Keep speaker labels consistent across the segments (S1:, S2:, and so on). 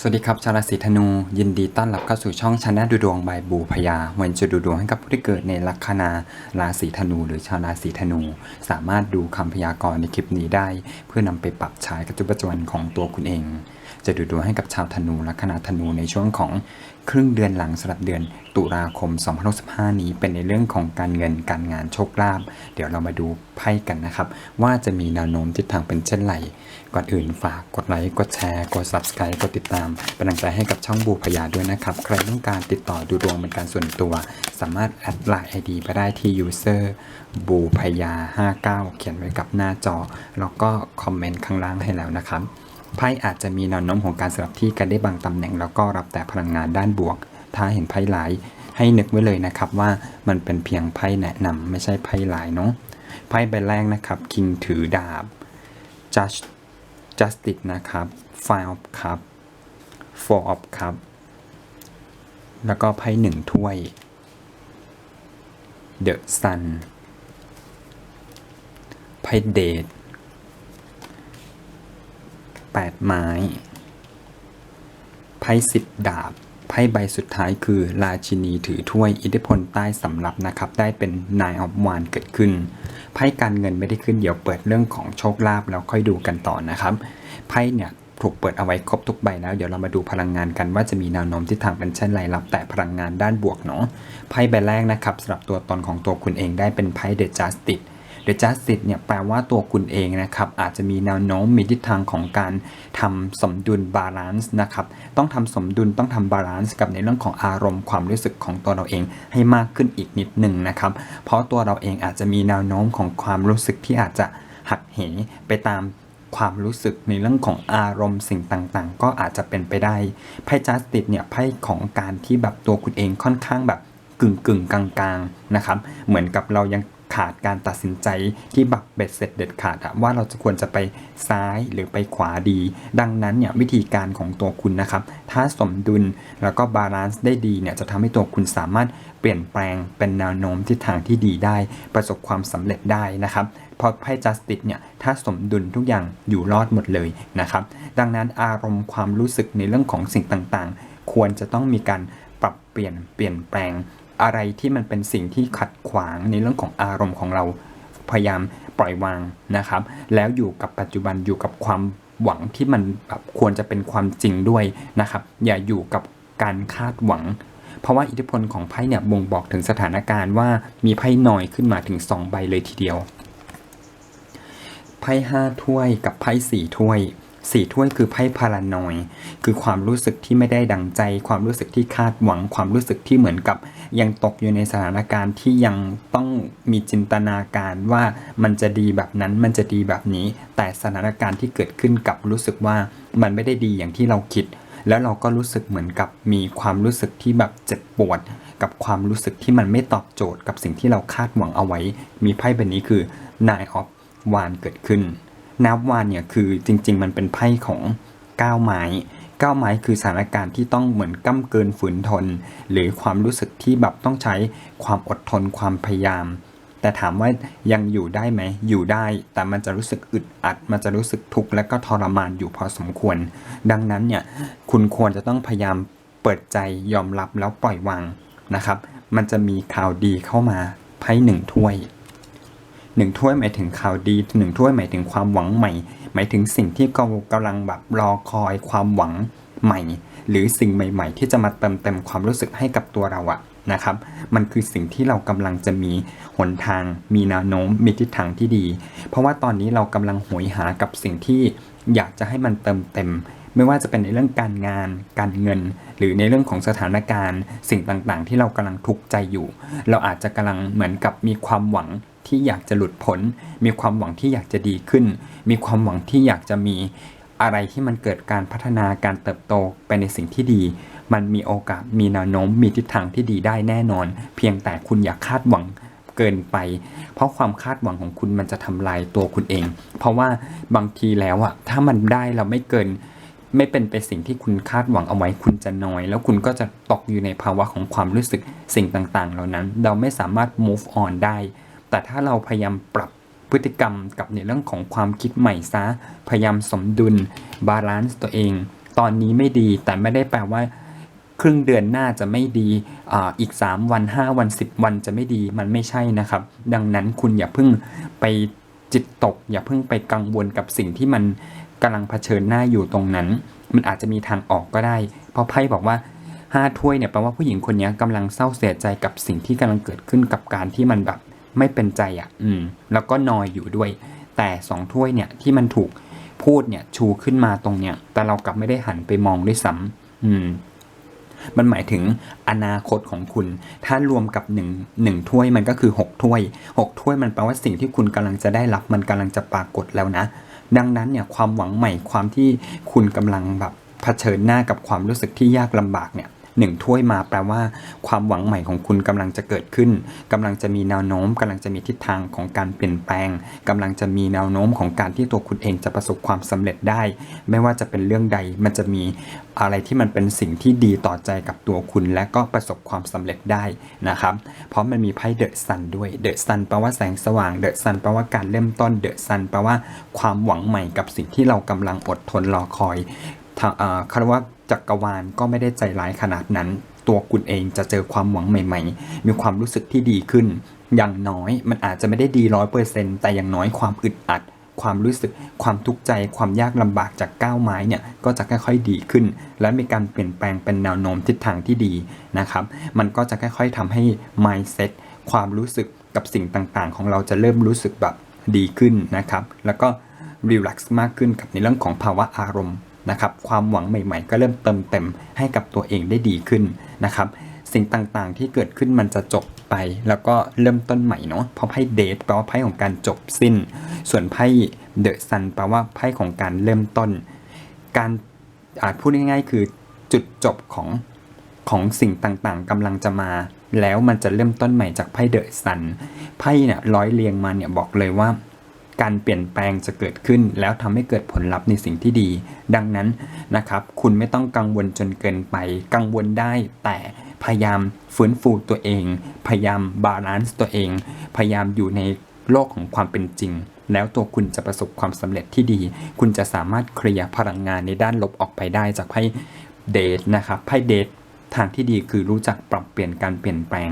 S1: สวัสดีครับชาวราศีธนู ยินดีต้อนรับเข้าสู่ช่องชาแนลดูดวงบายบูพยาวันจะดูดวงให้กับผู้ที่เกิดในลัคนาราศีธนู หรือชาวราศีธนู สามารถดูคำพยากรณ์ในคลิปนี้ได้ เพื่อนำไปปรับใช้กับจุปัจจุบันของตัวคุณเอง จะดูดวงให้กับชาวธนูลัคนาธนูในช่วงของ ครึ่งเดือนหลังสำหรับเดือนตุลาคม 2065นี้เป็นในเรื่องของการเงินการงานโชคลาภเดี๋ยวเรามาดูไพ่กันนะครับ ว่าจะมีแนวโน้มทิศทางเป็นเช่นไร ก่อนอื่นฝากกดไลค์กดแชร์ กด subscribe กดติดตามเป็นกำลังใจให้กับช่องบูพยาด้วยนะครับ ใครต้องการติดต่อดูดวงเป็นการส่วนตัว สามารถแอดไลน์ ID ไปได้ที่ user บูพยา 59 เขียนไว้กับหน้าจอ แล้วก็คอมเมนต์ข้างล่างให้แล้วนะครับ ไพ่อาจจะมีแนวโน้มของการสลับที่กันได้บางตำแหน่ง แล้วก็รับแต่พลังงานด้านบวก ถ้าเห็นไพ่หลายให้นึกไว้เลยนะครับว่ามันเป็นเพียงไพ่แนะนำไม่ใช่ไพ่หลายเนาะไพ่ใบแรกนะครับคิงถือดาบ Judge Justice นะครับ Five of Cup Four of Cup แล้วก็ไพ่หนึ่งถ้วย The Sun ไพ่เดท แปดไม้ ไพ่สิบดาบ ไพ่ใบสุดท้ายคือราชินีถือถ้วยอิทธิพลใต้สำรับนะครับ ได้เป็นนายออฟวานเกิดขึ้น ไพ่การเงินไม่ได้ขึ้น เดี๋ยวเปิดเรื่องของโชคลาภแล้วค่อยดูกันต่อนะครับ ไพ่เนี่ยถูกเปิดเอาไว้ครบทุกใบแล้ว เดี๋ยวเรามาดูพลังงานกันว่าจะมีแนวโน้มที่ทางเป็นเช่นไรรับแต่พลังงานด้านบวกเนาะไพ่ใบแรกนะครับสำหรับตัวตนของตัวคุณเองได้เป็นไพ่เดอะจัสติส The Justice เนี่ยแปลว่าตัวคุณเองนะครับอาจจะมีแนวโน้มมีทิศทางของการทำสมดุลบาลานซ์นะครับต้องทำสมดุลต้องทำบาลานซ์กับในเรื่องของอารมณ์ความรู้สึกของตัวเราเองให้มากขึ้นอีกนิดหนึ่งนะครับเพราะตัวเราเองอาจจะมีแนวโน้มของความรู้สึกที่อาจจะหักเหไปตามความรู้สึกในเรื่องของอารมณ์สิ่งต่างๆ ก็อาจจะเป็นไปได้ไพ่ Justice เนี่ยไพ่ของการที่แบบตัวคุณเองค่อนข้างแบบกึ่งกึ่งๆกลางๆนะครับเหมือนกับเรายัง ขาดการตัดสินใจที่แบบเบ็ดเสร็จเด็ดขาดว่าเราจะควรจะไปซ้ายหรือไปขวาดี ดังนั้นเนี่ยวิธีการของตัวคุณนะครับ ถ้าสมดุลแล้วก็บาลานซ์ได้ดีเนี่ยจะทำให้ตัวคุณสามารถเปลี่ยนแปลงเป็นแนวโน้มทิศทางที่ดีได้ ประสบความสำเร็จได้นะครับพราะไพ่ justice เนี่ยถ้าสมดุลทุกอย่างอยู่รอดหมดเลยนะครับ ดังนั้นอารมณ์ความรู้สึกในเรื่องของสิ่งต่างๆ ควรจะต้องมีการปรับเปลี่ยนเปลี่ยนแปลง อะไรที่มันเป็นสิ่งที่ขัดขวางในเรื่องของอารมณ์ของเราพยายามปล่อยวางนะครับ แล้วอยู่กับปัจจุบันอยู่กับความหวังที่มันแบบควรจะเป็นความจริงด้วยนะครับ อย่าอยู่กับการคาดหวัง เพราะว่าอิทธิพลของไพ่เนี่ยบ่งบอกถึงสถานการณ์ว่ามีไพ่นอยขึ้นมาถึง 2 ใบเลยทีเดียว ไพ่ห้าถ้วยกับไพ่สี่ถ้วย สี่ถ้วยคือไพ่พารานอยคือความรู้สึกที่ไม่ได้ดังใจ ความรู้สึกที่คาดหวัง ความรู้สึกที่เหมือนกับ ยังตกอยู่ในสถานการณ์ที่ยังต้องมีจินตนาการว่ามันจะดีแบบนั้นมันจะดีแบบนี้ แต่สถานการณ์ที่เกิดขึ้นกับรู้สึกว่ามันไม่ได้ดีอย่างที่เราคิด แล้วเราก็รู้สึกเหมือนกับมีความรู้สึกที่แบบเจ็บปวด กับความรู้สึกที่มันไม่ตอบโจทย์กับสิ่งที่เราคาดหวังเอาไว้ มีไพ่ใบนี้คือ Nine of วานเกิดขึ้น นับวานเนี่ยคือจริง ๆ มันเป็นไพ่ของก้าวไม้ก้าวไม้คือสถานการณ์ที่ต้องเหมือนก้ำเกินฝืนทน หรือความรู้สึกที่แบบต้องใช้ความอดทนความพยายาม แต่ถามว่ายังอยู่ได้ไหมอยู่ได้ แต่มันจะรู้สึกอึดอัด มันจะรู้สึกทุกข์และก็ทรมานอยู่พอสมควร ดังนั้นเนี่ยคุณควรจะต้องพยายามเปิดใจยอมรับแล้วปล่อยวางนะครับ มันจะมีข่าวดีเข้ามาไพ่หนึ่งถ้วย หนึ่งถ้วยหมายถึงข่าวดีหนึ่งถ้วยหมายถึงความหวังใหม่ หมายถึงสิ่งที่เรากำลังแบบรอคอยความหวังใหม่ หรือสิ่งใหม่ ๆ ที่จะมาเติมเต็มความรู้สึกให้กับตัวเราอะนะครับ มันคือสิ่งที่เรากำลังจะมีหนทาง มีแนวโน้ม มีทิศทางที่ดี เพราะว่าตอนนี้เรากำลังโหยหากับสิ่งที่อยากจะให้มันเติมเต็ม ไม่ว่าจะเป็นในเรื่องการงาน การเงิน หรือในเรื่องของสถานการณ์ สิ่งต่างๆ ที่เรากำลังทุกข์ใจอยู่ เราอาจจะกำลังเหมือนกับมีความหวัง ที่อยากจะหลุดพ้น มีความหวังที่อยากจะดีขึ้น มีความหวังที่อยากจะมีอะไรที่มันเกิดการพัฒนาการเติบโตไปในสิ่งที่ดี มันมีโอกาสมีแนวโน้มมีทิศทางที่ดีได้แน่นอน เพียงแต่คุณอย่าคาดหวังเกินไป เพราะความคาดหวังของคุณมันจะทำลายตัวคุณเอง เพราะว่าบางทีแล้วอะถ้ามันได้เราไม่เกิน ไม่เป็นไปสิ่งที่คุณคาดหวังเอาไว้คุณจะน้อย แล้วคุณก็จะตกอยู่ในภาวะของความรู้สึกสิ่งต่างๆ เหล่านั้น เราไม่สามารถ move on ได้ แต่ถ้าเราพยายามปรับพฤติกรรมกับในเรื่องของความคิดใหม่ซะ พยายามสมดุลบาลานซ์ตัวเอง ตอนนี้ไม่ดีแต่ไม่ได้แปลว่า ครึ่งเดือนหน้าจะไม่ดีออีก 3 วัน 5 วัน 10 วันจะไม่ดีมันไม่ใช่นะครับ ดังนั้นคุณอย่าเพิ่งไปจิตตก อย่าเพิ่งไปกังวลกับสิ่งที่มันกำลังเผชิญหน้าอยู่ตรงนั้น มันอาจจะมีทางออกก็ได้ เพราะไพ่บอกว่าห้าถ้วยเนี่ยแปลว่าผู้หญิงคนนี้กำลังเศร้าเสียใจกับสิ่งที่กำลังเกิดขึ้นกับการที่มันแบบ ไม่เป็นใจอะ อืม แล้วก็นอยอยู่ด้วย แต่สองถ้วยเนี่ยที่มันถูกพูดเนี่ยชูขึ้นมาตรงเนี้ยแต่เรากลับไม่ได้หันไปมองด้วยซ้ำอืม มันหมายถึงอนาคตของคุณ ถ้ารวมกับ1งหนึ่งถ้วยมันก็คือ6ถ้วย6ถ้วยมันแปลว่าสิ่งที่คุณกำลังจะได้รับ มันกำลังจะปรากฏแล้วนะ ดังนั้นเนี่ยความหวังใหม่ความที่คุณกำลังแบบเผชิญหน้ากับความรู้สึกที่ยากลำบากเนี่ย หนึ่งถ้วยมาแปลว่า ความหวังใหม่ของคุณกำลังจะเกิดขึ้นกำลังจะมีแนวโน้มกำลังจะมีทิศทางของการเปลี่ยนแปลงกำลังจะมีแนวโน้มของการที่ตัวคุณเองจะประสบความสำเร็จได้ ไม่ว่าจะเป็นเรื่องใดมันจะมีอะไรที่มันเป็นสิ่งที่ดีต่อใจกับตัวคุณ และก็ประสบความสำเร็จได้นะครับ เพราะมันมีไพ่เดอะซันด้วยเดอะซันแปลว่าแสงสว่างเดอะซันแปลว่าการเริ่มต้นเดอะซันแปลว่าความหวังใหม่กับสิ่งที่เรากำลังอดทนรอคอยทาเอ่อคำว่า จักรวาลก็ไม่ได้ใจร้ายขนาดนั้น ตัวคุณเองจะเจอความหวังใหม่ ๆ มีความรู้สึกที่ดีขึ้น อย่างน้อยมันอาจจะไม่ได้ดีร้อยเปอร์เซ็นต์แต่อย่างน้อยความอึดอัด ความรู้สึก ความทุกข์ใจ ความยากลำบากจากก้าวไม้เนี่ยก็จะค่อยๆดีขึ้น และมีการเปลี่ยนแปลงเป็นแนวโน้มทิศทางที่ดีนะครับ มันก็จะค่อยๆทำให้ mindset ความรู้สึกกับสิ่งต่างๆ ของเราจะเริ่มรู้สึกแบบดีขึ้นนะครับ แล้วก็ relax มากขึ้นกับในเรื่องของภาวะอารมณ์ นะครับความหวังใหม่ๆ ก็เริ่มเติมเต็มให้กับตัวเองได้ดีขึ้นนะครับสิ่งต่างๆ ที่เกิดขึ้นมันจะจบไป แล้วก็เริ่มต้นใหม่เนาะเพราะไพ่เดทแปลว่าไพ่ของการจบสิ้น ส่วนไพ่เดอะซันแปลว่าไพ่ของการเริ่มต้น การอาจพูดง่ายๆ คือจุดจบของของสิ่งต่างๆกำลังจะมา แล้วมันจะเริ่มต้นใหม่จากไพ่เดอะซันไพ่เนี่ยร้อยเรียงมาเนี่ยบอกเลยว่า การเปลี่ยนแปลงจะเกิดขึ้น แล้วทำให้เกิดผลลัพธ์ในสิ่งที่ดี ดังนั้นนะครับ คุณไม่ต้องกังวลจนเกินไป กังวลได้แต่พยายามฟื้นฟูตัวเอง พยายามบาลานซ์ตัวเอง พยายามอยู่ในโลกของความเป็นจริง แล้วตัวคุณจะประสบความสำเร็จที่ดี คุณจะสามารถเคลียร์พลังงานในด้านลบออกไปได้จากไพ่เดทนะครับไพ่เดททางที่ดีคือรู้จักปรับเปลี่ยนการเปลี่ยนแปลง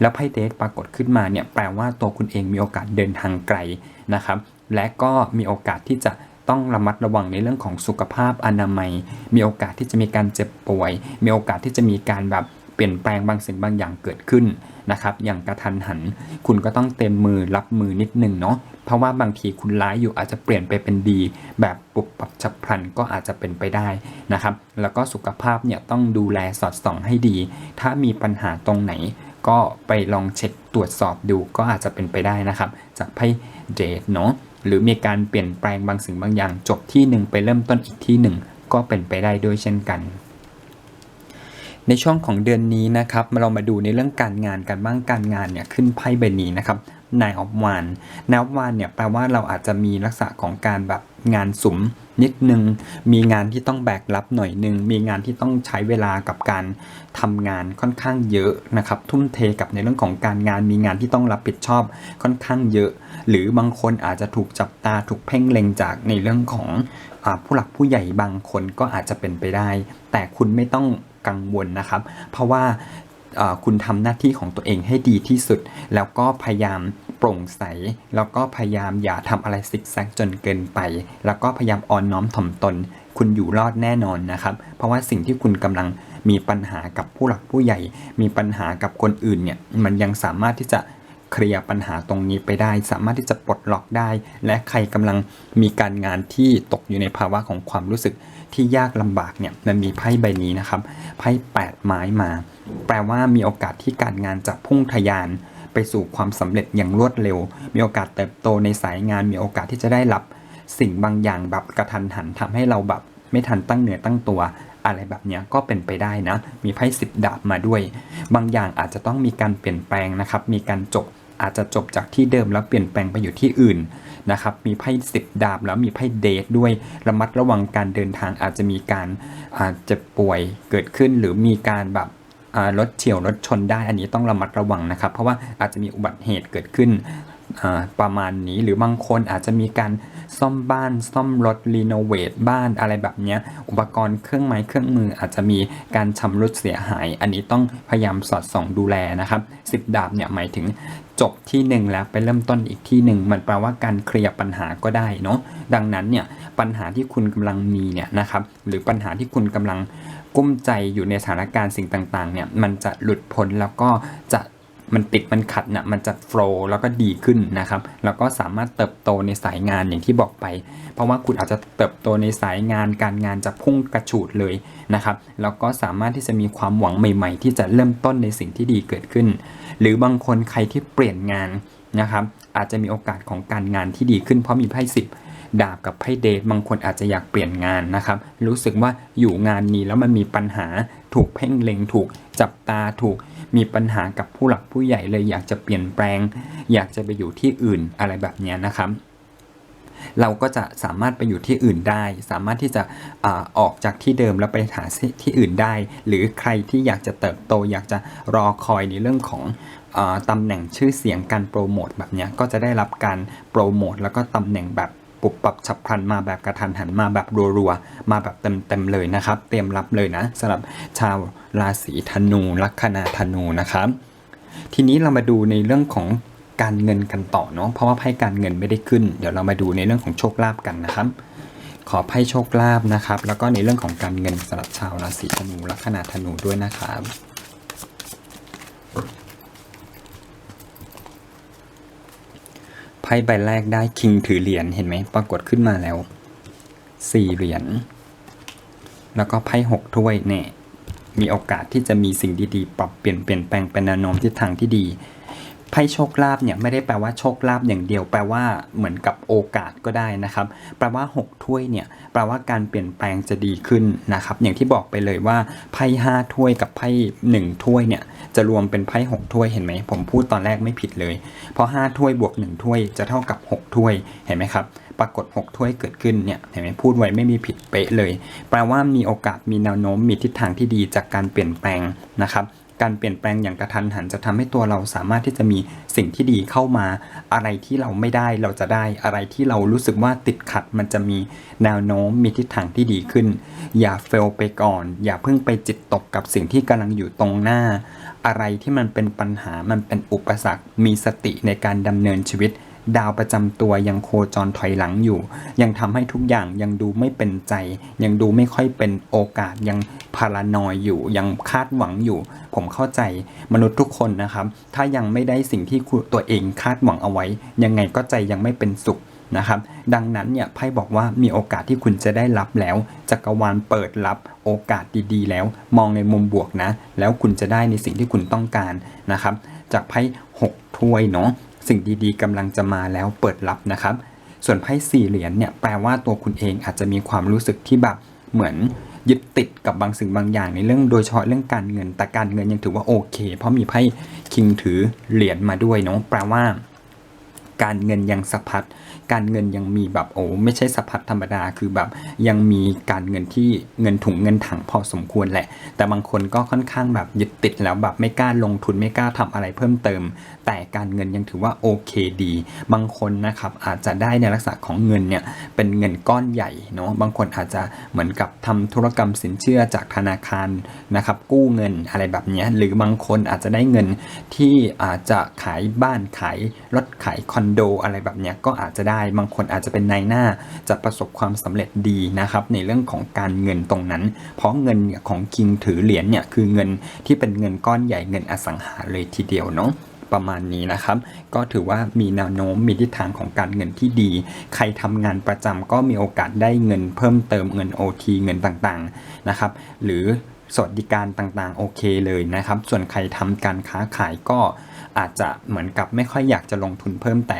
S1: แล้วไพ่เดทปรากฏขึ้นมาเนี่ยแปลว่าตัวคุณเองมีโอกาสเดินทางไกล นะครับ และก็มีโอกาสที่จะต้องระมัดระวังในเรื่องของสุขภาพอนามัย มีโอกาสที่จะมีการเจ็บป่วย มีโอกาสที่จะมีการแบบเปลี่ยนแปลงบางสิ่งบางอย่างเกิดขึ้นนะครับ อย่างกระทันหัน คุณก็ต้องเต็มมือรับมือนิดนึงเนาะ เพราะว่าบางทีคุณร้ายอยู่อาจจะเปลี่ยนไปเป็นดี แบบปุบปับฉับพลันก็อาจจะเป็นไปได้นะครับ แล้วก็สุขภาพเนี่ยต้องดูแลสอดส่องให้ดี ถ้ามีปัญหาตรงไหน ก็ไปลองเช็คตรวจสอบดูก็อาจจะเป็นไปได้นะครับ จากไพ่เดทเนาะหรือมีการเปลี่ยนแปลงบางสิ่งบางอย่าง จบที่หนึ่งไปเริ่มต้นอีกที่หนึ่งก็เป็นไปได้ด้วยเช่นกัน ในช่วงของเดือนนี้นะครับมาเรามาดูในเรื่องการงานกันบ้างการงานเนี่ยขึ้นไพ่ใบนี้นะครับนายออฟวานนายออฟวานเนี่ยแปลว่าเราอาจจะมีลักษณะของการแบบงานสุม นิดนึง มีงานที่ต้องแบกรับหน่อยนึง มีงานที่ต้องใช้เวลากับการทำงานค่อนข้างเยอะนะครับ ทุ่มเทกับในเรื่องของการงาน มีงานที่ต้องรับผิดชอบค่อนข้างเยอะ หรือบางคนอาจจะถูกจับตาถูกเพ่งเล็งจากในเรื่องของอผู้หลักผู้ใหญ่บางคนก็อาจจะเป็นไปได้ แต่คุณไม่ต้องกังวลนะครับ เพราะว่าคุณทำหน้าที่ของตัวเองให้ดีที่สุด แล้วก็พยายาม โปร่งใส แล้วก็พยายามอย่าทำอะไรซิกแซกจนเกินไป แล้วก็พยายามอ่อนน้อมถ่อมตน คุณอยู่รอดแน่นอนนะครับ เพราะว่าสิ่งที่คุณกำลังมีปัญหากับผู้หลักผู้ใหญ่ มีปัญหากับคนอื่นเนี่ยมันยังสามารถที่จะเคลียร์ปัญหาตรงนี้ไปได้ สามารถที่จะปลดล็อกได้ และใครกำลังมีการงานที่ตกอยู่ในภาวะของความรู้สึกที่ยากลำบากเนี่ยมันมีไพ่ใบนี้นะครับไพ่แปดไม้มา แปลว่ามีโอกาสที่การงานจะพุ่งทะยาน ไปสู่ความสำเร็จอย่างรวดเร็ว มีโอกาสเติบโตในสายงาน มีโอกาสที่จะได้รับสิ่งบางอย่างแบบกระทันหันทำให้เราแบบไม่ทันตั้งเนื้อตั้งตัว อะไรแบบนี้ก็เป็นไปได้นะ มีไพ่สิบดาบมาด้วย บางอย่างอาจจะต้องมีการเปลี่ยนแปลงนะครับ มีการจบอาจจะจบจากที่เดิมแล้วเปลี่ยนแปลงไปอยู่ที่อื่นนะครับ มีไพ่สิบดาบแล้วมีไพ่เดทด้วย ระมัดระวังการเดินทางอาจจะมีการอาจจะป่วยเกิดขึ้นหรือมีการแบบ รถเฉียวรถชนได้ อันนี้ต้องระมัดระวังนะครับ เพราะว่าอาจจะมีอุบัติเหตุเกิดขึ้นประมาณนี้หรือบางคนอาจจะมีการซ่อมบ้านซ่อมรถรีโนเวทบ้านอะไรแบบนี้อุปกรณ์เครื่องไม้เครื่องมืออาจจะมีการชำรุดเสียหาย อันนี้ต้องพยายามสอดส่องดูแลนะครับสิบดาบเนี่ยหมายถึงจบที่หนึ่งแล้วไปเริ่มต้นอีกที่หนึ่งมันแปลว่าการเคลียร์ปัญหาก็ได้เนาะดังนั้นเนี่ยปัญหาที่คุณกำลังมีเนี่ยนะครับหรือปัญหาที่คุณกำลัง กุ้มใจอยู่ในสถานการณ์สิ่งต่างๆ เนี่ย มันจะหลุดพ้นแล้วก็จะมันติดมันขัดเนี่ยมันจะโฟล์แล้วก็ดีขึ้นนะครับ แล้วก็สามารถเติบโตในสายงานอย่างที่บอกไป เพราะว่าคุณอาจจะเติบโตในสายงานการงานจะพุ่งกระฉูดเลยนะครับ แล้วก็สามารถที่จะมีความหวังใหม่ ๆ ที่จะเริ่มต้นในสิ่งที่ดีเกิดขึ้น หรือบางคนใครที่เปลี่ยนงานนะครับ อาจจะมีโอกาสของการงานที่ดีขึ้นเพราะมีไพ่สิบ ดาบกับไพ่เดทบางคนอาจจะอยากเปลี่ยนงานนะครับ รู้สึกว่าอยู่งานนี้แล้วมันมีปัญหาถูกเพ่งเล็งถูกจับตาถูกมีปัญหากับผู้หลักผู้ใหญ่เลยอยากจะเปลี่ยนแปลง อยากจะไปอยู่ที่อื่นอะไรแบบนี้นะครับเราก็จะสามารถไปอยู่ที่อื่นได้ สามารถที่จะอออกจากที่เดิมแล้วไปหาที่อื่นได้ หรือใครที่อยากจะเติบโต อยากจะรอคอยในเรื่องของอตำแหน่งชื่อเสียงการโปรโมทแบบนี้ก็จะได้รับการโปรโมทแล้วก็ตำแหน่งแบบ ปุบปับฉับพลันมาแบบกระทันหันมาแบบรัวๆ มาแบบเต็มๆเลยนะครับ เตรียมรับเลยนะสำหรับชาวราศีธนูลัคนาธนูนะครับ ทีนี้เรามาดูในเรื่องของการเงินกันต่อเนาะเพราะว่าไพ่การเงินไม่ได้ขึ้น เดี๋ยวเรามาดูในเรื่องของโชคลาภกันนะครับ ขอไพ่โชคลาภนะครับ แล้วก็ในเรื่องของการเงินสำหรับชาวราศีธนูลัคนาธนูด้วยนะครับ พ่ใบแรกได้คิงถือเหรียญเห็นไหมปรากฏขึ้นมาแล้วสี่เหรียญแล้วก็ไพ่หกถ้วยเนี่ยมีโอกาสที่จะมีสิ่งดีๆ ปรับเปลี่ยนเปลี่ยนแปลงเป็นแนวโน้มทิศทางที่ดี ไพ่โชคลาภเนี่ยไม่ได้แปลว่าโชคลาภอย่างเดียว แปลว่าเหมือนกับโอกาสก็ได้นะครับ แปลว่า 6 ถ้วยเนี่ยแปลว่าการเปลี่ยนแปลงจะดีขึ้นนะครับ อย่างที่บอกไปเลยว่าไพ่5ถ้วยกับไพ่1ถ้วยเนี่ยจะรวมเป็นไพ่6ถ้วยเห็นไหมผมพูดตอนแรกไม่ผิดเลย เพราะ5ถ้วยบวก1ถ้วยจะเท่ากับ 6 ถ้วยเห็นไหมครับปรากฏ 6 ถ้วยเกิดขึ้นเนี่ยเห็นไหมพูดไว้ไม่มีผิดเป๊ะเลย แปลว่ามีโอกาสมีแนวโน้มมีทิศทางที่ดีจากการเปลี่ยนแปลงนะครับ การเปลี่ยนแปลงอย่างกระทันหันจะทำให้ตัวเราสามารถที่จะมีสิ่งที่ดีเข้ามา อะไรที่เราไม่ได้เราจะได้ อะไรที่เรารู้สึกว่าติดขัดมันจะมีแนวโน้มมีทิศทางที่ดีขึ้น อย่าเฟลไปก่อน อย่าเพิ่งไปจิตตกกับสิ่งที่กำลังอยู่ตรงหน้า อะไรที่มันเป็นปัญหามันเป็นอุปสรรค มีสติในการดำเนินชีวิต ดาวประจำตัวยังโคจรถอยหลังอยู่ ยังทำให้ทุกอย่างยังดูไม่เป็นใจ ยังดูไม่ค่อยเป็นโอกาสยังพารานอยอยู่ ยังคาดหวังอยู่ ผมเข้าใจมนุษย์ทุกคนนะครับ ถ้ายังไม่ได้สิ่งที่ตัวเองคาดหวังเอาไว้ ยังไงก็ใจยังไม่เป็นสุขนะครับดังนั้นเนี่ยไพ่บอกว่ามีโอกาสที่คุณจะได้รับแล้วจักรวาลเปิดรับโอกาสดีๆ แล้ว มองในมุมบวกนะ แล้วคุณจะได้ในสิ่งที่คุณต้องการนะครับ จากไพ่หกถ้วยเนาะ สิ่งดีๆกำลังจะมาแล้วเปิดรับนะครับ ส่วนไพ่สี่เหรียญเนี่ยแปลว่าตัวคุณเองอาจจะมีความรู้สึกที่แบบเหมือนยึดติดกับบางสิ่งบางอย่างในเรื่องโดยเฉพาะเรื่องการเงิน แต่การเงินยังถือว่าโอเค เพราะมีไพ่คิงถือเหรียญมาด้วยเนาะแปลว่า การเงินยังสะพัด การเงินยังมีแบบโอ้ไม่ใช่สะพัดธรรมดาคือแบบยังมีการเงินที่เงินถุงเงินถังพอสมควรแหละ แต่บางคนก็ค่อนข้างแบบยึดติดแล้วแบบไม่กล้าลงทุนไม่กล้าทำอะไรเพิ่มเติม แต่การเงินยังถือว่าโอเคดี บางคนนะครับอาจจะได้ในลักษณะของเงินเนี่ยเป็นเงินก้อนใหญ่เนาะบางคนอาจจะเหมือนกับทำธุรกรรมสินเชื่อจากธนาคารนะครับกู้เงินอะไรแบบนี้หรือบางคนอาจจะได้เงินที่อาจจะขายบ้านขายรถขายคอนโดอะไรแบบนี้ก็อาจจะได้บางคนอาจจะเป็นนายหน้าจะประสบความสำเร็จดีนะครับในเรื่องของการเงินตรงนั้น เพราะเงินของคิงถือเหรียญเนี่ยคือเงินที่เป็นเงินก้อนใหญ่เงินอสังหาเลยทีเดียวเนาะประมาณนี้นะครับ ก็ถือว่ามีแนวโน้มมีทิศทางของการเงินที่ดี ใครทำงานประจำก็มีโอกาสได้เงินเพิ่มเติมเงิน OT เงินต่างๆนะครับ หรือสวัสดิการต่างๆ โอเคเลยนะครับ ส่วนใครทำการค้าขายก็ อาจจะเหมือนกับไม่ค่อยอยากจะลงทุนเพิ่มแต่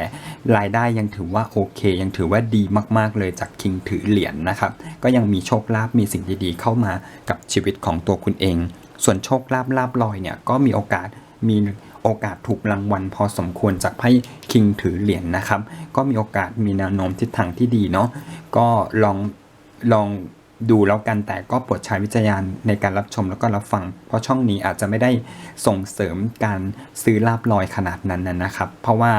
S1: รายได้ยังถือว่าโอเค ยังถือว่าดีมากๆเลยจากคิงถือเหรียญนะครับ ก็ยังมีโชคลาภมีสิ่งดีๆ เข้ามากับชีวิตของตัวคุณเอง ส่วนโชคลาภลาบลอยเนี่ยก็มีโอกาสมีโอกาสถูกรางวัลพอสมควรจากไพ่คิงถือเหรียญนะครับ ก็มีโอกาสมีแนวโน้มทิศทางที่ดีเนาะก็ลองลอง ดูแล้วกันแต่ก็โปรดใช้วิจารณในการรับชมแล้วก็รับฟัง เพราะช่องนี้อาจจะไม่ได้ส่งเสริมการซื้อลาบลอยขนาดนั้นนะครับ เพราะว่า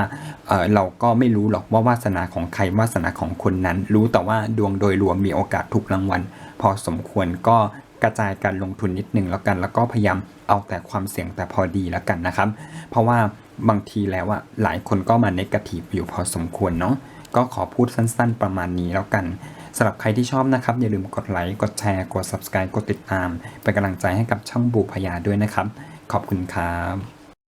S1: เเราก็ไม่รู้หรอกว่าวาสนาของใครวาสนาของคนนั้น รู้แต่ว่าดวงโดยรวมมีโอกาสถูกรางวัล พอสมควรก็กระจายการลงทุนนิดนึงแล้วกัน แล้วก็พยายามเอาแต่ความเสี่ยงแต่พอดีแล้วกันนะครับ เพราะว่าบางทีแล้วอะหลายคนก็มาเนกาทีฟอยู่พอสมควรเนาะก็ขอพูดสั้น ๆ ประมาณนี้แล้วกัน สำหรับใครที่ชอบนะครับ อย่าลืมกดไลค์ กดแชร์ กด subscribe กดติดตาม เป็นกำลังใจให้กับช่องบูพยาด้วยนะครับ ขอบคุณครับ